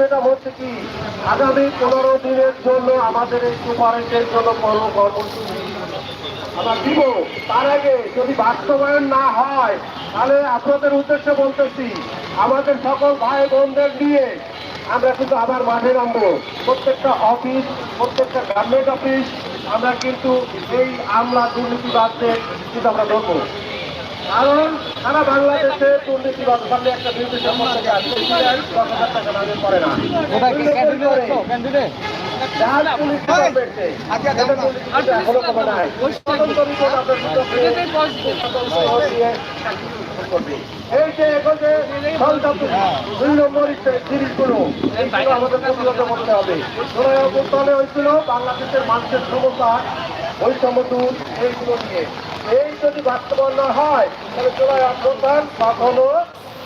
যেটা হচ্ছে কি, আগামী পনেরো দিনের জন্য আমাদের এই সুপারিশের জন্য কোনো কর্মসূচি। আমরা দিব। তার আগে যদি বাস্তবায়ন না হয়, তাহলে আপনাদের উদ্দেশ্যে বলতেছি, আমাদের সকল ভাই বোনদের নিয়ে আমরা কিন্তু আবার মাঠে নামবো। প্রত্যেকটা অফিস, প্রত্যেকটা গভর্নমেন্ট অফিস আমরা কিন্তু এই আমলা দুর্নীতিবাদদের কিন্তু আমরা ধরবো। কারণ সারা বাংলাদেশে দুর্নীতিবাদ সামনে একটা নির্দিষ্ট আছে দশ হাজার টাকা পড়ে না। যার পুলিশ ডিপার্টমেন্টে, এটা পুলিশ কিন্তু এখনও কমে নাই। তদন্ত রিপোর্ট আপনার বিরুদ্ধে তদন্ত দিয়ে করবে। এই যে এখন দুই নম্বর এইগুলো আমাদের করতে হবে। হয়েছিল বাংলাদেশের মানুষের সমস্যা বৈষম্য দূর এইগুলো নিয়ে। এই যদি বাস্তবায়ন না হয়, তাহলে জোড়ায় অভ্যুত্থান কখনো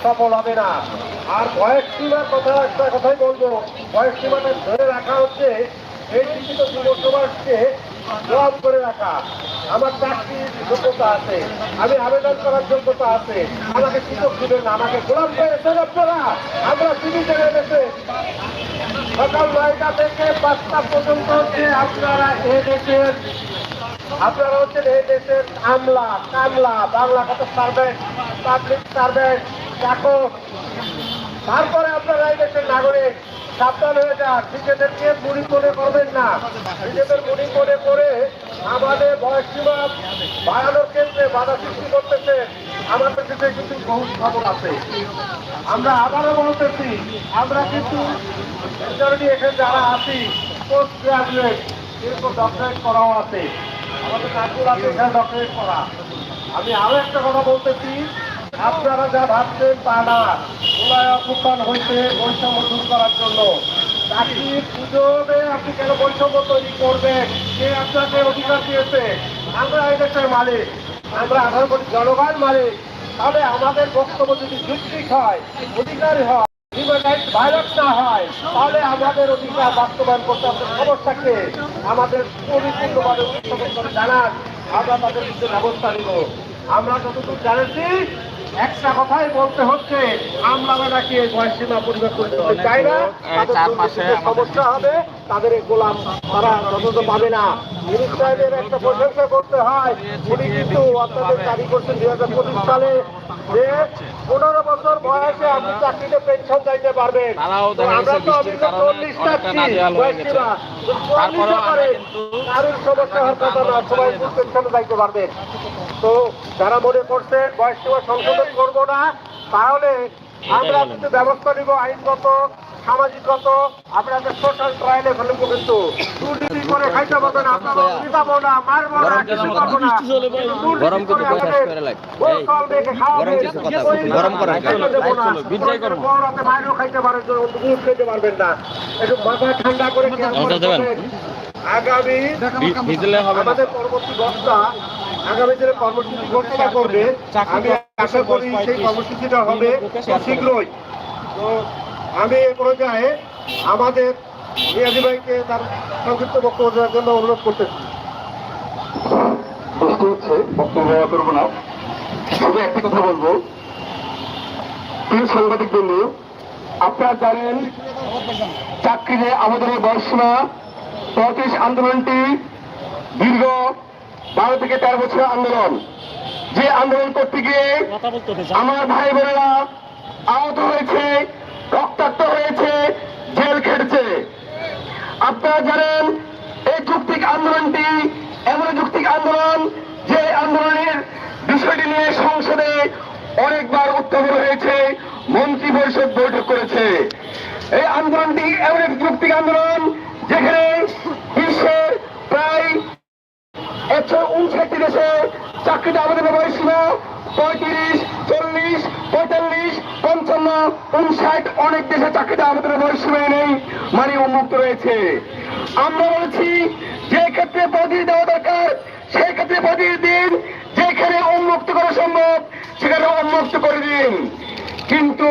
সফল হবে না। আর বয়স সীমার কথা একটা কথাই বলব বয়স সীমাটা ধরে রাখা হচ্ছে, এই শিক্ষিত যুব সমাজকে জব করে রাখা। আমার চাকরির যোগ্যতা আছে, আমি আবেদন করার যোগ্যতা আছে, আমাকে সুযোগ দিবেন না, আমাকে গোলাম পেয়েছেন আপনারা, আমরা টিভি জেনে গেছে। সকাল নয়টা থেকে পাঁচটা পর্যন্ত যে আপনারা এ দেশের আপনারা হচ্ছেন এই দেশের আমলা, কামলা, বাংলা কত সার্ভেন্ট পাবলিক সার্ভেন্ট চাকর তারপরে আপনারা এই দেশের নাগরিক, সাবধান হয়ে যান। নিজেদেরকে মুড়ি মনে করবেন না। নিজেদের মুড়ি মনে করে আমাদের বয়স সীমা বাড়ানোর ক্ষেত্রে বাধা সৃষ্টি করতেছে। আমাদের দেশে কিন্তু বহু খবর আছে। আমরা আবারও বলতেছি, আমরা কিন্তু এখানে যারা আছি পোস্ট গ্রাজুয়েট এরকম ডক্টরেট করাও আছে। আমি আরও একটা কথা বলতেছি, আপনারা যা ভাবছেন তা না। প্রলয় অভ্যুত্থান বৈষম্য দূর করার জন্য। চাকরির সুযোগে আপনি কেন বৈষম্য তৈরি করবেন? কে আপনাকে অধিকার দিয়েছে? আমরা এই দেশের মালিক। আমরা কোটি জনগণ মালিক। তাহলে আমাদের বক্তব্য যদি যুক্তি হয়, অধিকারী হয় ভায়োলেট না হয় তাহলে আমাদের অধিকার বাস্তবায়ন করতে সমস্যাকে আমাদের পরিপূর্ণভাবে উপস্থাপন করে জানান। আমরা তাদের ব্যবস্থা নিব। আমরা যতদূর জানেছি একটা কথাই বলতে হচ্ছে আমরা নাকি এই বয়স সীমা পরিবর্তন করতে চাই না। সমস্যা হবে তাদের গোলাম তারা যতটা পাবে না। মিনিট সাহেবের একটা প্রশংসা করতে হয়। উনি কিন্তু আপনাদের দাবি করছেন দুই হাজার পঁচিশ সালে যে পনেরো বছর বয়সে আপনি চাকরিতে পেনশন চাইতে পারবেন। তো আমরা তো অভিযোগ চল্লিশ চাচ্ছি পারে কারোর সমস্যা হওয়ার কথা না সবাই পেনশনে যাইতে পারবেন তো যারা মনে করছে বয়স সীমা সংশোধন করব না তাহলে আমরা কিন্তু ব্যবস্থা নিব আইনগত সামাজিকগত। আপনাদের সোশ্যাল ট্রায়ালে ফেলব কিন্তু। দুর্নীতি করে খাইতে পারবেন আপনারা নিতাবো না মারবো না গরম কিছু করব না। গরম কথা শেষ করে লাগ। গরম কিছু কথা বল। গরম বিদ্যাই করব। মাইরও খাইতে পারেন দুধ খেতে পারবেন না। একটু মাথা ঠান্ডা করে। আগামী না। আমাদের পরবর্তী বক্তা আগামী দিনে কর্মসূচি ঘোষণা করবে। আমি আশা করি সেই কর্মসূচিটা হবে শীঘ্রই। তো আমি এ পর্যায়ে আমাদের নিয়াজি ভাইকে তার সংক্ষিপ্ত বক্তব্য দেওয়ার জন্য অনুরোধ করতেছি। প্রশ্ন হচ্ছে বক্তব্য দেওয়া করব না। শুধু একটি কথা বলব। প্রিয় সাংবাদিক বন্ধু আপনারা জানেন চাকরিতে আমাদের এই বয়সীমা পঁয়ত্রিশ আন্দোলনটি দীর্ঘ বারো থেকে তেরো বছরের আন্দোলন। যে আন্দোলন করতে গিয়ে আমার ভাই বোনেরা আহত হয়েছে রক্তাক্ত হয়েছে জেল খেটেছে। আপনারা জানেন এই যুক্তিক আন্দোলনটি এমন যুক্তিক আন্দোলন যে আন্দোলনের বিষয়টি নিয়ে সংসদে অনেকবার উত্থাপন হয়েছে মন্ত্রী পরিষদ বৈঠক করেছে। এই আন্দোলনটি এমন এক যুক্তিক আন্দোলন যেখানে বিশ্বের প্রায় একশো উনষাটটি দেশে চাকরিতে আবেদনের বয়স ছিল। পঁয়ত্রিশ, চল্লিশ, পঁয়তাল্লিশ, পঞ্চান্ন, উনষাট, অনেক দেশে চাকরিটা আবেদনের বয়স সীমা নেই মানে উন্মুক্ত রয়েছে। আমরা বলেছি, যে ক্ষেত্রে পদী দেওয়া দরকার, সেই ক্ষেত্রে পদী দিন, যেখানে উন্মুক্ত করা সম্ভব, সেখানে উন্মুক্ত করে দিন। কিন্তু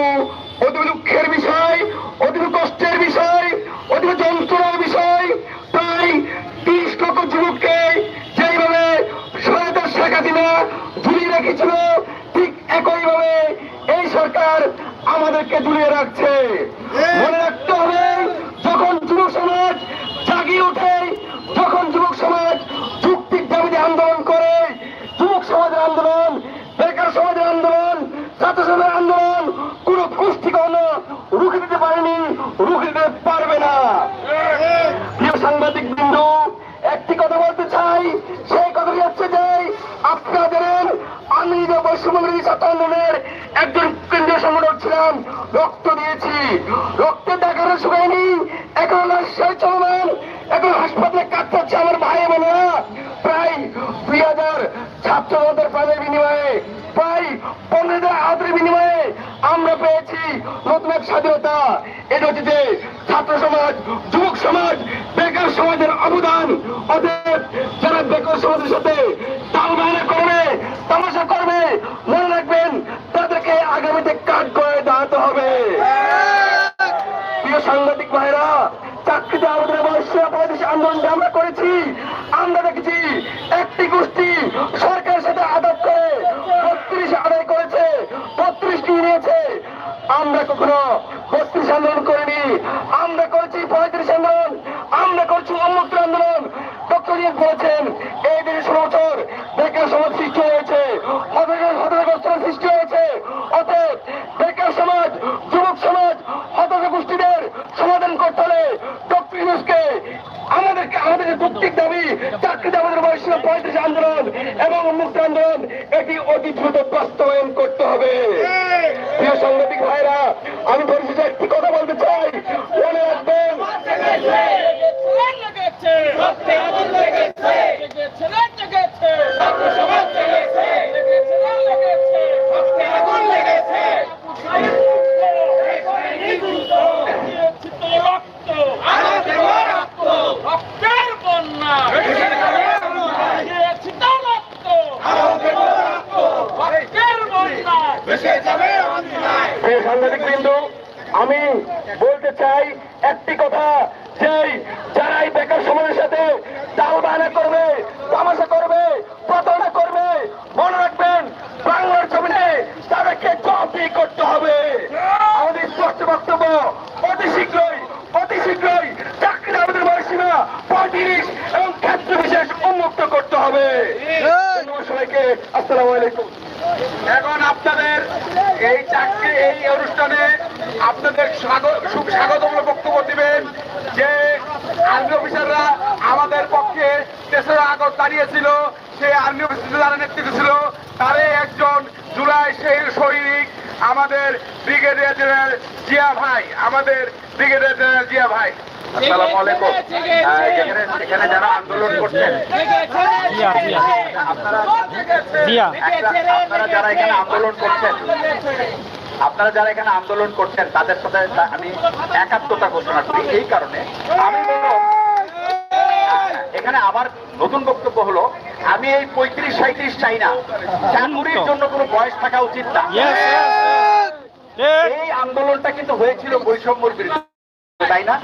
অতি দুঃখের বিষয় অতি কষ্টের বিষয় অতি যন্ত্রণার বিষয়, প্রায় তিরিশ লক্ষ যুবককে আমরা ঝুলিয়ে রেখেছিল ঠিক একইভাবে এই সরকার আমাদেরকে ঝুলিয়ে রাখছে। মনে রাখতে হবে যখন যুব সমাজ জাগিয়ে ওঠে যখন যুবক সমাজ যুক্তির দাবিতে আন্দোলন করে যুবক সমাজের আন্দোলন বেকার সমাজের আন্দোলন ছাত্র সমাজের আন্দোলন কোন গোষ্ঠী রুখে দিতে পারেনি রুখে দিতে পারবে না। আমি নিজে ছাত্র আন্দোলনের একজন কেন্দ্রীয় সংগঠক ছিলাম। রক্ত দিয়েছি। রক্তের দেখানো শুকায়নি। এখন সেই চলমান। এখন হাসপাতালে কাটতে আমার ভাই বোনেরা প্রায় দুই হাজার ছাত্রদের প্রাণের বিনিময়ে, প্রায় পনেরো হাজার আহতের বিনিময়ে আমরা পেয়েছি নতুন এক স্বাধীনতা। এটা হচ্ছে যে ছাত্র সমাজ, যুবক সমাজ, বেকার সমাজের অবদান। অতএব যারা বেকার সমাজের সাথে তালবাহানা করবে তামাশা করবে মনে রাখবেন তাদেরকে আগামীতে কাজ করে দাঁড়াতে হবে প্রিয় সাংবাদিক ভাইরা চাকরিতে আমাদের বয়সে বাংলাদেশ আন্দোলন যে আমরা করেছি আমরা দেখেছি একটি গোষ্ঠী সরকারের সাথে আদাত করে বত্রিশ আদায় করেছে বত্রিশটি নিয়েছে আমরা কখনো বত্রিশ আন্দোলন করিনি আমরা করেছি পঁয়ত্রিশ আন্দোলন আমরা করছি উন্মুক্ত আন্দোলন ডক্টর ইয়ে বলেছেন এই দেশে ষোলো বছর বেকার সমাজ সৃষ্টি হয়েছে হতাশা হতাশাগ্রস্ত সৃষ্টি হয়েছে অতএব বেকার সমাজ যুবক সমাজ হতাশা গোষ্ঠীদের সমাধান করতে হলে ডক্টর ইউনুসকে আমাদেরকে আমাদের প্রত্যেক দাবি চাকরিতে আমাদের বয়সী পঁয়ত্রিশ আন্দোলন এবং মুক্ত আন্দোলন, এটি অতি দ্রুত বাস্তবায়ন করতে হবে। প্রিয় সাংবাদিক ভাইরা, আমি পরিশেষে একটি কথা বলতে চাই। মনে রাখবেন রক্তের বন্যা দিয়েছি তো রক্ত রক্তের বন্যা প্রিয় সাংবাদিক বিন্দু আমি বলতে চাই একটি কথা যে যারা এই বেকার সমাজের সাথে তাল করবে, তামাশা করবে, প্রতারণা করবে। মনে রাখবেন, বাংলার জমিনে তাদেরকে জবাবদিহি করতে হবে। আমাদের স্পষ্ট বক্তব্য, অতি শীঘ্রই অতি শীঘ্রই চাকরি আমাদের বয়সীমা পঁয়ত্রিশ এবং ক্ষেত্র বিশেষ উন্মুক্ত করতে হবে। সবাইকে, আসসালামু আলাইকুম। এখন আপনাদের এই চাকরি, এই অনুষ্ঠানে আপনাদের স্বাগত সুখ স্বাগতমূলক বক্তব্য দিবেন যে আর্মি অফিসাররা আমাদের পক্ষে তেসরা আগস্ট দাঁড়িয়েছিল সেই আর্মি অফিসার যারা নেতৃত্ব ছিল। তারই একজন জুলাই সেই সৈনিক আমাদের ব্রিগেডিয়ার জেনারেল জিয়া ভাই আমাদের ব্রিগেডিয়ার জেনারেল জিয়া ভাই। আসসালামু আলাইকুম। এখানে এখানে যারা আন্দোলন করছেন আপনারা যারা এখানে আন্দোলন করছেন আপনারা যারা এখানে আন্দোলন করছেন তাদের সাথে আমি একাত্মতা ঘোষণা করি। এই কারণে আমি বলব, এখানে আমার নতুন বক্তব্য হলো আমি এই পঁয়ত্রিশ সাঁত্রিশ চাই না। চাকুরির জন্য কোনো বয়স থাকা উচিত না। এই আন্দোলনটা কিন্তু হয়েছিল বৈষম্যের বিরুদ্ধে। তাই না?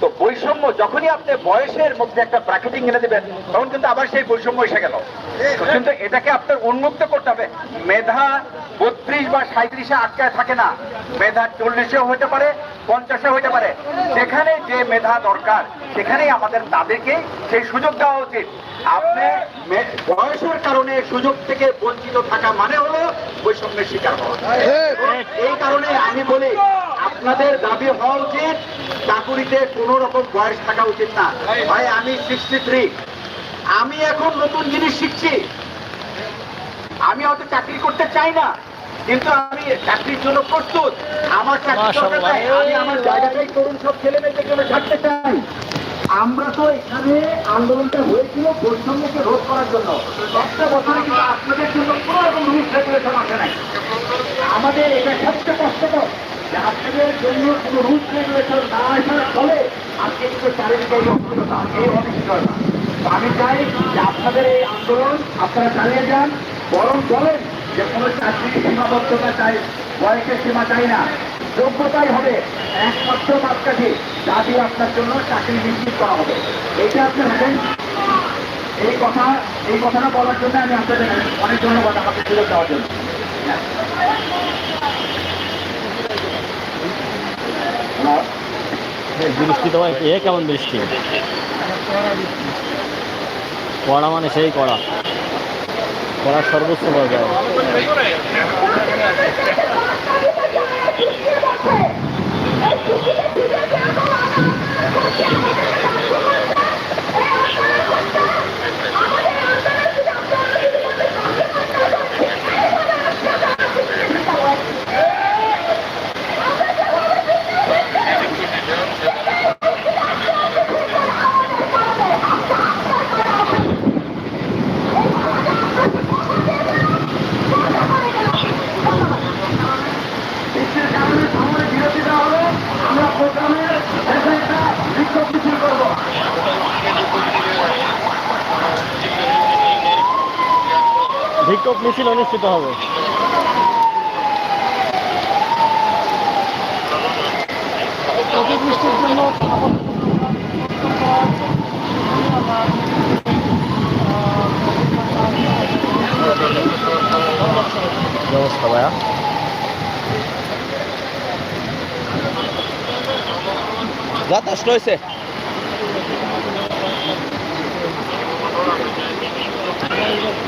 তো বৈষম্য যখনই আপনি বয়সের মধ্যে একটা প্রাকৃতিক এনে দেবেন তখন কিন্তু আবার সেই বৈষম্য এসে গেল। কিন্তু এটাকে আপনার উন্মুক্ত করতে হবে। মেধা বত্রিশ বা সাঁত্রিশে আটকায় থাকে না। মেধা চল্লিশেও হতে পারে পঞ্চাশে হতে পারে। যেখানে যে মেধা দরকার সেখানেই আমাদের তাদেরকে সেই সুযোগ দেওয়া উচিত। আপনি বয়সের কারণে সুযোগ থেকে বঞ্চিত থাকা মানে হলো বৈষম্যের শিকার হওয়া। এই কারণে আমি বলি আপনাদের দাবি হওয়া উচিত চাকুরিতে কোন রকম বয়স থাকা উচিত না। ভাই আমি সিক্সটি থ্রি আমি এখন নতুন জিনিস শিখছি। আমি হয়তো চাকরি করতে চাই না কিন্তু আমি চাকরির জন্য প্রস্তুত। আমার চাকরি। আমি আমার জায়গাটাই করুন সব ছেলে মেয়েদের জন্য থাকতে চাই। আমরা তো এখানে আন্দোলনটা হয়েছিল বৈষম্যকে রোধ করার জন্য। দশটা বছরে কিন্তু আপনাদের জন্য কোনো রকম রুলস রেগুলেশন আসে নাই। আমাদের এটা আপনাদের জন্য কোনো রুলস রেগুলেশন না আসার ফলে আজকে কিন্তু এই অস্থিরতা, এই আমি চাই যে আপনাদের এই আন্দোলন আপনারা চালিয়ে যান বরং বলেন যে কোনো চাকরির সীমাবদ্ধতা চাই বয়সের সীমা চাই না। যোগ্যতাই হবে একমাত্র মাপকাঠি যা দিয়ে আপনার জন্য চাকরি নিশ্চিত করা হবে। এটা আপনি হবেন এই কথা এই কথাটা বলার জন্য আমি আপনাদের অনেক ধন্যবাদ আমাকে সুযোগ দেওয়ার জন্য। বৃষ্টি তোমার এ কেমন বৃষ্টি? কড়া মানে সেই কড়া। কড়ার সর্বোচ্চ পর্যায়ে। মিছিল অনুষ্ঠিত হবে। অতিবৃষ্টির জন্য ব্যবস্থা ভাইয়া। যথেষ্ট হয়েছে পঁয়ত্রিশের আন্দোলনটা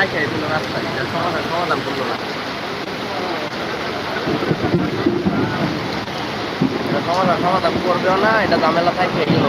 রাখিয়ে দিল রাস্তায় সমাধান সমাধান করল না সমাধান সমাধান করবেও না, এটা ঝামেলা থাকে গেল।